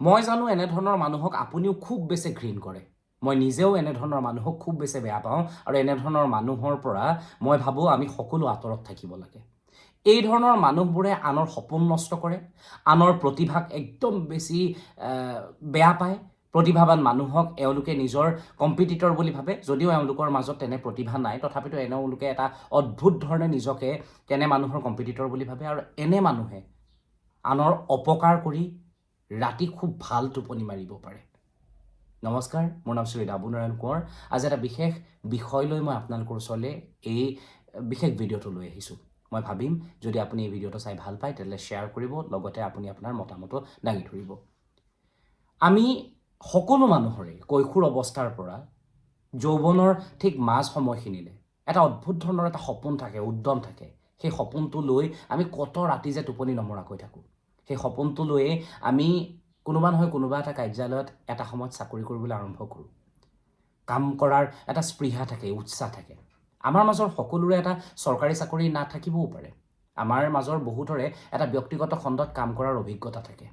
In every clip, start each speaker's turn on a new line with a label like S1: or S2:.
S1: মই জানো এনেধৰণৰ মানুহক আপুনিও খুব বেছি ঘৃণ কৰে। মই নিজেও এনেধৰণৰ মানুহক খুব বেছি বেয়া পাওঁ আৰু এনেধৰণৰ মানুহৰ পৰা মই ভাবোঁ আমি সকলো আঁতৰত থাকিব লাগে। এই ধৰণৰ মানুহবোৰে আনৰ সপোন নষ্ট কৰে আনৰ প্ৰতিভাক একদম বেছি বেয়া পায়। প্ৰতিভাৱান মানুহক এওঁলোকে নিজৰ কম্পিটিটৰ বুলি ভাবে যদিও এওঁলোকৰ মাজত তেনে প্ৰতিভা নাই তথাপিতো এওঁলোকে এটা অদ্ভুত ধৰণে নিজকে তেনে মানুহৰ কম্পিটিটৰ বুলি ভাবে আৰু এনে মানুহে আনৰ অপকাৰ কৰি ৰাতি খুব ভাল টোপনি মাৰিব পাৰে। নমস্কাৰ মোৰ নাম শ্ৰী ডাবুনাৰায়ণ কোঁৱৰ। আজি এটা বিশেষ বিষয় লৈ মই আপোনালোকৰ ওচৰলৈ এই বিশেষ ভিডিঅ'টো লৈ আহিছোঁ। মই ভাবিম যদি আপুনি এই ভিডিঅ'টো চাই ভাল পায় তেতিয়াহ'লে শ্বেয়াৰ কৰিব লগতে আপুনি আপোনাৰ মতামতো দাঙি ধৰিব। আমি সকলো মানুহৰে কৈশোৰ অৱস্থাৰ পৰা যৌৱনৰ ঠিক মাজ সময়খিনিলে এটা অদ্ভুত ধৰণৰ এটা সপোন থাকে উদ্যম থাকে। সেই সপোনটো লৈ আমি কত ৰাতি যে টোপনি নমৰাকৈ থাকোঁ। সেই সপোনটো লৈয়ে আমি কোনোবা নহয় কোনোবা এটা কাৰ্যালয়ত এটা সময়ত চাকৰি কৰিবলৈ আৰম্ভ কৰোঁ। কাম কৰাৰ এটা স্পৃহা থাকে উৎসাহ থাকে। আমাৰ মাজৰ সকলোৰে এটা চৰকাৰী চাকৰি নাথাকিবও পাৰে। আমাৰ মাজৰ বহুতৰে এটা ব্যক্তিগত খণ্ডত কাম কৰাৰ অভিজ্ঞতা থাকে।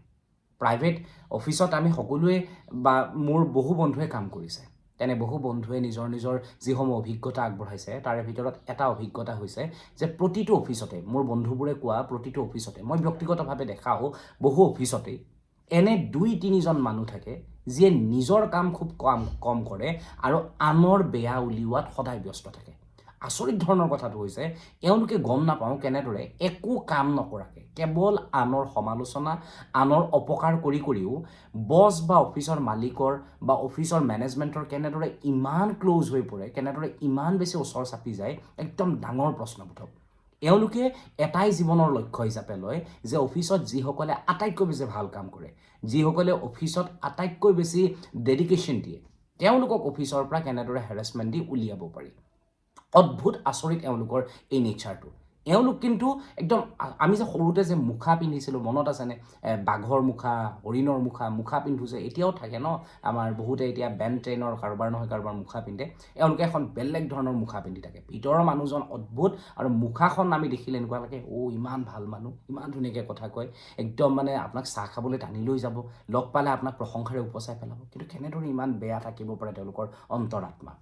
S1: প্ৰাইভেট অফিচত আমি সকলোৱে বা মোৰ বহু বন্ধুৱে কাম কৰিছে। তেনে বহু বন্ধুৱে নিজৰ নিজৰ যিসমূহ অভিজ্ঞতা আগবঢ়াইছে তাৰে ভিতৰত এটা অভিজ্ঞতা হৈছে যে প্ৰতিটো অফিচতে মোৰ বন্ধুবোৰে কোৱা প্ৰতিটো অফিচতে মই ব্যক্তিগতভাৱে দেখাও বহু অফিচতেই এনে দুই তিনিজন মানুহ থাকে যিয়ে নিজৰ কাম খুব কম কম কৰে আৰু আনৰ বেয়া উলিওৱাত সদায় ব্যস্ত থাকে। আচৰিত ধৰণৰ কথাটো হৈছে এওঁলোকে গম নাপাওঁ কেনেদৰে একো কাম নকৰাকৈ কেৱল আনৰ সমালোচনা আনৰ অপকাৰ কৰি কৰিও বছ বা অফিচৰ মালিকৰ বা অফিচৰ মেনেজমেণ্টৰ কেনেদৰে ইমান ক্ল'জ হৈ পৰে কেনেদৰে ইমান বেছি ওচৰ চাপি যায় একদম ডাঙৰ প্ৰশ্নবোধক। এওঁলোকে এটাই জীৱনৰ লক্ষ্য হিচাপে লয় যে অফিচত যিসকলে আটাইতকৈ বেছি ভাল কাম কৰে যিসকলে অফিচত আটাইতকৈ বেছি ডেডিকেশ্যন দিয়ে তেওঁলোকক অফিচৰ পৰা কেনেদৰে হেৰাছমেণ্ট দি উলিয়াব পাৰি। অদ্ভুত আচৰিত এওঁলোকৰ এই নেচাৰটো এওঁলোক কিন্তু একদম আমি যে সৰুতে যে মুখা পিন্ধিছিলোঁ মনত আছেনে বাঘৰ মুখা হৰিণৰ মুখা মুখা পিন্ধো যে এতিয়াও থাকে ন? আমাৰ বহুতে এতিয়া বেন ট্ৰেইনৰ কাৰোবাৰ নহয় কাৰোবাৰ মুখা পিন্ধে। এওঁলোকে এখন বেলেগ ধৰণৰ মুখা পিন্ধি থাকে। ভিতৰৰ মানুহজন অদ্ভুত আৰু মুখাখন আমি দেখিলে এনেকুৱা লাগে অ' ইমান ভাল মানুহ ইমান ধুনীয়াকৈ কথা কয়। একদম মানে আপোনাক চাহ খাবলৈ টানি লৈ যাব। লগ পালে আপোনাক প্ৰশংসাৰে উপচাই পেলাব। কিন্তু কেনেদৰে ইমান বেয়া থাকিব পাৰে তেওঁলোকৰ অন্তৰাত্মা?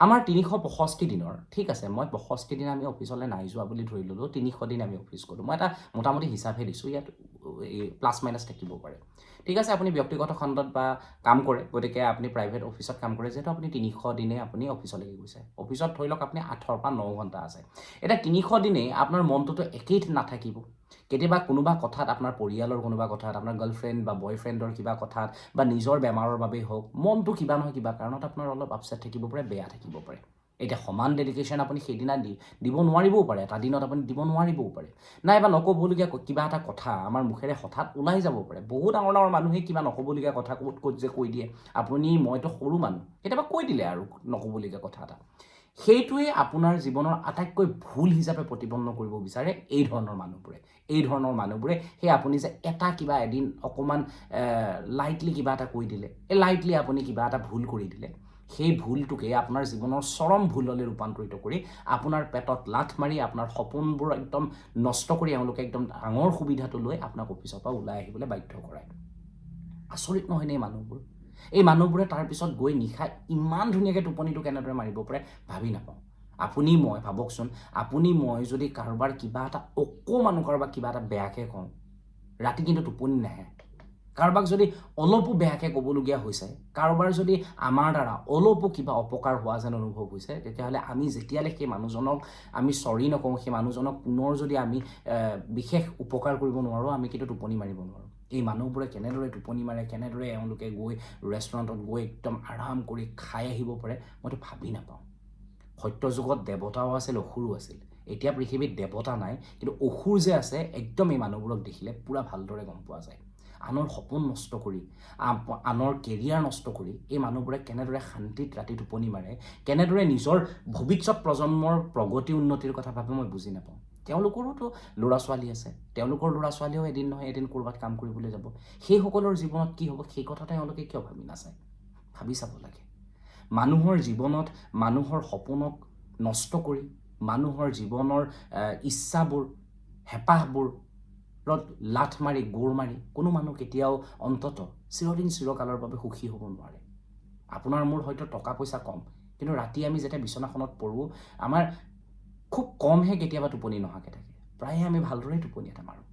S1: আমাৰ তিনিশ পঁয়ষষ্ঠি দিনৰ ঠিক আছে মই পঁয়ষষ্ঠি দিন আমি অফিচলৈ নাই যোৱা বুলি ধৰি ল'লোঁ তিনিশ দিন আমি অফিচ গ'লোঁ। মই এটা মোটামুটি হিচাপহে দিছোঁ ইয়াত এই প্লাছ মাইনাছ থাকিব পাৰে। ঠিক আছে আপুনি ব্যক্তিগত খণ্ডত বা কাম কৰে গতিকে আপুনি প্ৰাইভেট অফিচত কাম কৰে যিহেতু আপুনি তিনিশ দিনে আপুনি অফিচলৈকে গৈছে। অফিচত ধৰি লওক আপুনি আঠৰ পৰা ন ঘণ্টা আছে। এতিয়া তিনিশ দিনেই আপোনাৰ মনটোতো একেই নাথাকিব। কেতিয়াবা কোনোবা কথাত আপোনাৰ পৰিয়ালৰ কোনোবা কথাত আপোনাৰ গাৰ্লফ্ৰেণ্ড বা বয়ফ্ৰেণ্ডৰ কিবা কথাত বা নিজৰ বেমাৰৰ বাবেই হওক মনটো কিবা নহয় কিবা কাৰণত আপোনাৰ অলপ আপছেট থাকিব পাৰে বেয়া থাকিব পাৰে। এতিয়া সমান ডেডিকেশ্যন আপুনি সেইদিনা দি দিব নোৱাৰিবও পাৰে এটা দিনত আপুনি দিব নোৱাৰিবও পাৰে। নাইবা নক'বলগীয়া কিবা এটা কথা আমাৰ মুখেৰে হঠাৎ ওলাই যাব পাৰে। বহুত ডাঙৰ ডাঙৰ মানুহে কিবা নক'বলগীয়া কথা ক'ত ক'ত যে কৈ দিয়ে আপুনি মইতো সৰু মানুহ কেতিয়াবা কৈ দিলে আৰু নক'বলগীয়া কথা এটা। সেইটোৱে আপোনাৰ জীৱনৰ আটাইতকৈ ভুল হিচাপে প্ৰতিপন্ন কৰিব বিচাৰে এই ধৰণৰ মানুহবোৰে। এই ধৰণৰ মানুহবোৰে সেই আপুনি যে এটা কিবা এদিন অকণমান লাইটলি কিবা এটা কৈ দিলে এই লাইটলি আপুনি কিবা এটা ভুল কৰি দিলে সেই ভুলটোকে আপোনাৰ জীৱনৰ চৰম ভুললৈ ৰূপান্তৰিত কৰি আপোনাৰ পেটত লাথ মাৰি আপোনাৰ সপোনবোৰ একদম নষ্ট কৰি এওঁলোকে একদম ডাঙৰ সুবিধাটো লৈ আপোনাক অফিচৰ পৰা ওলাই আহিবলৈ বাধ্য কৰায়। আচৰিত নহয়নে এই মানুহবোৰ? এই মানুহবোৰে তাৰপিছত গৈ নিশা ইমান ধুনীয়াকৈ টোপনিটো কেনেদৰে মাৰিব পাৰে ভাবি নাপাওঁ। আপুনি মই ভাবকচোন আপুনি মই যদি কাৰোবাৰ কিবা এটা অকণমানো কাৰোবাক কিবা এটা বেয়াকৈ কওঁ ৰাতি কিন্তু টোপনি নাহে। কাৰোবাক যদি অলপো বেয়াকৈ ক'বলগীয়া হৈছে কাৰোবাৰ যদি আমাৰ দ্বাৰা অলপো কিবা অপকাৰ হোৱা যেন অনুভৱ হৈছে তেতিয়াহ'লে আমি যেতিয়ালৈ সেই মানুহজনক আমি চৰি নকওঁ সেই মানুহজনক পুনৰ যদি আমি বিশেষ উপকাৰ কৰিব নোৱাৰোঁ আমি কিন্তু টোপনি মাৰিব নোৱাৰোঁ। এই মানুহবোৰে কেনেদৰে টোপনি মাৰে কেনেদৰে এওঁলোকে গৈ ৰেষ্টুৰেণ্টত গৈ একদম আৰাম কৰি খাই আহিব পাৰে মইতো ভাবি নাপাওঁ। সত্য যুগত দেৱতাও আছিল অসুৰো আছিল। এতিয়া পৃথিৱীত দেৱতা নাই কিন্তু অসুৰ যে আছে একদম এই মানুহবোৰক দেখিলে পূৰা ভালদৰে গম পোৱা যায়। আনৰ সপোন নষ্ট কৰি আনৰ কেৰিয়াৰ নষ্ট কৰি এই মানুহবোৰে কেনেদৰে শান্তিত ৰাতি টোপনি মাৰে কেনেদৰে নিজৰ ভৱিষ্যত প্ৰজন্মৰ প্ৰগতি উন্নতিৰ কথা ভাবে মই বুজি নাপাওঁ। তেওঁলোকৰোতো ল'ৰা ছোৱালী আছে। তেওঁলোকৰ ল'ৰা ছোৱালীয়েও এদিন নহয় এদিন ক'ৰবাত কাম কৰিবলৈ যাব। সেইসকলৰ জীৱনত কি হ'ব সেই কথা তেওঁলোকে কিয় ভাবি নাচায়? ভাবি চাব লাগে। মানুহৰ জীৱনত মানুহৰ সপোনক নষ্ট কৰি মানুহৰ জীৱনৰ ইচ্ছাবোৰ হেঁপাহবোৰ লাঠ মাৰি গোৰ মাৰি কোনো মানুহ কেতিয়াও অন্তত চিৰদিন চিৰকালৰ বাবে সুখী হ'ব নোৱাৰে। আপোনাৰ মোৰ হয়তো টকা পইচা কম কিন্তু ৰাতি আমি যেতিয়া বিচনাখনত পৰোঁ আমাৰ খুব কমহে কেতিয়াবা টোপনি নহাকৈ থাকে। প্ৰায়ে আমি ভালদৰে টোপনি এটা মাৰোঁ।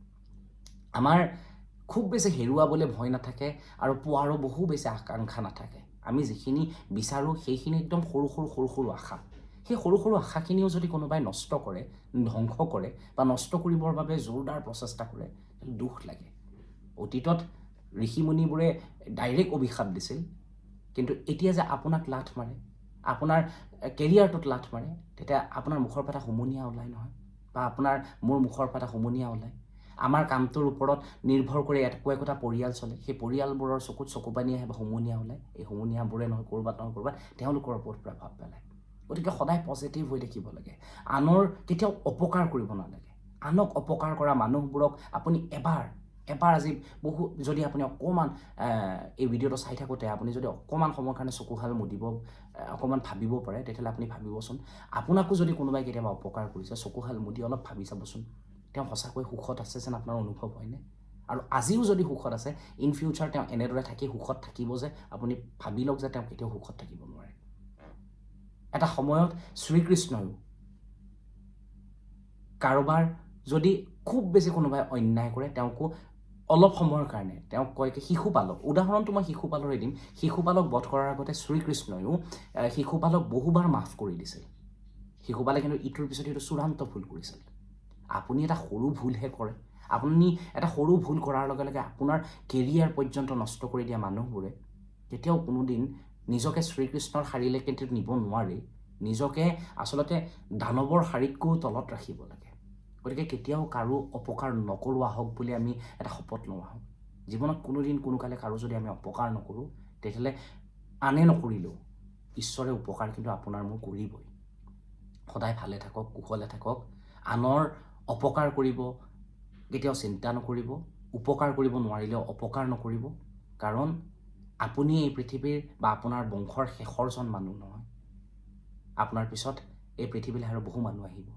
S1: আমাৰ খুব বেছি হেৰুৱাবলৈ ভয় নাথাকে আৰু পোৱাৰো বহু বেছি আকাংক্ষা নাথাকে। আমি যিখিনি বিচাৰোঁ সেইখিনি একদম সৰু সৰু সৰু সৰু আশা। সেই সৰু সৰু আশাখিনিও যদি কোনোবাই নষ্ট কৰে ধ্বংস কৰে বা নষ্ট কৰিবৰ বাবে জোৰদাৰ প্ৰচেষ্টা কৰে দুখ লাগে। অতীতত ঋষিমুনিবোৰে ডাইৰেক্ট অভিশাপ দিছিল কিন্তু এতিয়া যে আপোনাক লাথ মাৰে আপোনাৰ কেৰিয়াৰটোত লাথ মাৰে তেতিয়া আপোনাৰ মুখৰ পৰা এটা হুমুনিয়া ওলায় নহয় বা আপোনাৰ মোৰ মুখৰ পৰা এটা হুমুনিয়া ওলায়। আমাৰ কামটোৰ ওপৰত নিৰ্ভৰ কৰি একো একোটা পৰিয়াল চলে সেই পৰিয়ালবোৰৰ চকুত চকু পানী আহে বা হুমুনিয়া ওলায়। এই হুমুনিয়াবোৰে নহয় ক'ৰবাত নহয় ক'ৰবাত তেওঁলোকৰ ওপৰত প্ৰভাৱ পেলায়। গতিকে সদায় পজিটিভ হৈ থাকিব লাগে। আনৰ কেতিয়াও অপকাৰ কৰিব নালাগে। আনক অপকাৰ কৰা মানুহবোৰক আপুনি এবাৰ এবাৰ আজি বহু যদি আপুনি অকণমান এই ভিডিঅ'টো চাই থাকোঁতে আপুনি যদি অকণমান সময়ৰ কাৰণে চকুহাল মুদিব অকণমান ভাবিব পাৰে তেতিয়াহ'লে আপুনি ভাবিবচোন। আপোনাকো যদি কোনোবাই কেতিয়াবা অপকাৰ কৰিছে চকুহাল মুদি অলপ ভাবি চাবচোন। তেওঁ সঁচাকৈ সুখত আছে যেন আপোনাৰ অনুভৱ হয়নে? আৰু আজিও যদি সুখত আছে ইন ফিউচাৰ তেওঁ এনেদৰে থাকি সুখত থাকিব যে আপুনি ভাবি লওক যে তেওঁ কেতিয়াও সুখত থাকিব নোৱাৰে। এটা সময়ত শ্ৰীকৃষ্ণয়ো কাৰোবাৰ যদি খুব বেছি কোনোবাই অন্যায় কৰে তেওঁকো অলপ সময়ৰ কাৰণে তেওঁক কয় শিশুপালক উদাহৰণটো মই শিশুপালৰে দিম। শিশুপালক বধ কৰাৰ আগতে শ্ৰীকৃষ্ণয়ো শিশুপালক বহুবাৰ মাফ কৰি দিছিল শিশুপালে কিন্তু ইটোৰ পিছত ইটো চূড়ান্ত ভুল কৰিছিল। আপুনি এটা সৰু ভুলহে কৰে। আপুনি এটা সৰু ভুল কৰাৰ লগে লগে আপোনাৰ কেৰিয়াৰ পৰ্যন্ত নষ্ট কৰি দিয়া মানুহবোৰে কেতিয়াও কোনোদিন নিজকে শ্ৰীকৃষ্ণৰ শাৰীলৈ কিন্তু নিব নোৱাৰে। নিজকে আচলতে দানৱৰ শাৰীতকৈও তলত ৰাখিব লাগে। গতিকে কেতিয়াও কাৰো অপকাৰ নকৰোঁ আহক বুলি আমি এটা শপত লওঁ আহক জীৱনত কোনোদিন কোনো কালে কাৰো যদি আমি অপকাৰ নকৰোঁ তেতিয়াহ'লে আনে নকৰিলেও ঈশ্বৰে উপকাৰ কিন্তু আপোনাৰ মোৰ কৰিবই। সদায় ভালে থাকক কুশলে থাকক আনৰ অপকাৰ কৰিব কেতিয়াও চিন্তা নকৰিব উপকাৰ কৰিব নোৱাৰিলেও অপকাৰ নকৰিব কাৰণ আপুনি এই পৃথিৱীৰ বা আপোনাৰ বংশৰ শেষৰজন মানুহ নহয়। আপোনাৰ পিছত এই পৃথিৱীলৈ আৰু বহু মানুহ আহিব।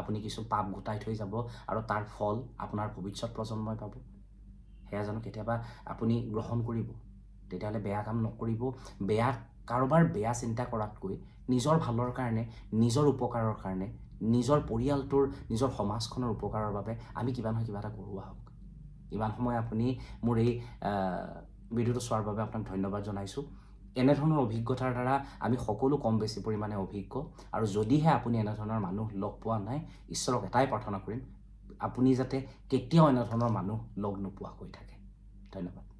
S1: আপুনি কিছু পাপ গোটাই থৈ যাব আৰু তাৰ ফল আপোনাৰ ভৱিষ্যত প্ৰজন্মই পাব। সেয়া জানো কেতিয়াবা আপুনি গ্ৰহণ কৰিব। তেতিয়াহ'লে বেয়া কাম নকৰিব। বেয়া কাৰোবাৰ বেয়া চিন্তা কৰাতকৈ নিজৰ ভালৰ কাৰণে নিজৰ উপকাৰৰ কাৰণে নিজৰ পৰিয়ালটোৰ নিজৰ সমাজখনৰ উপকাৰৰ বাবে আমি কিবা নহয় কিবা এটা কৰোঁ আহক। ইমান সময় আপুনি মোৰ এই ভিডিঅ'টো চোৱাৰ বাবে আপোনাক ধন্যবাদ জনাইছোঁ। এনেধৰণৰ অভিজ্ঞতাৰ দ্বাৰা আমি সকলো কম বেছি পৰিমাণে অভিজ্ঞ। আৰু যদিহে আপুনি এনেধৰণৰ মানুহ লগ পোৱা নাই ঈশ্বৰক এটাই প্ৰাৰ্থনা কৰিম আপুনি যাতে কেতিয়াও এনেধৰণৰ মানুহ লগ নোপোৱাকৈ থাকে। ধন্যবাদ।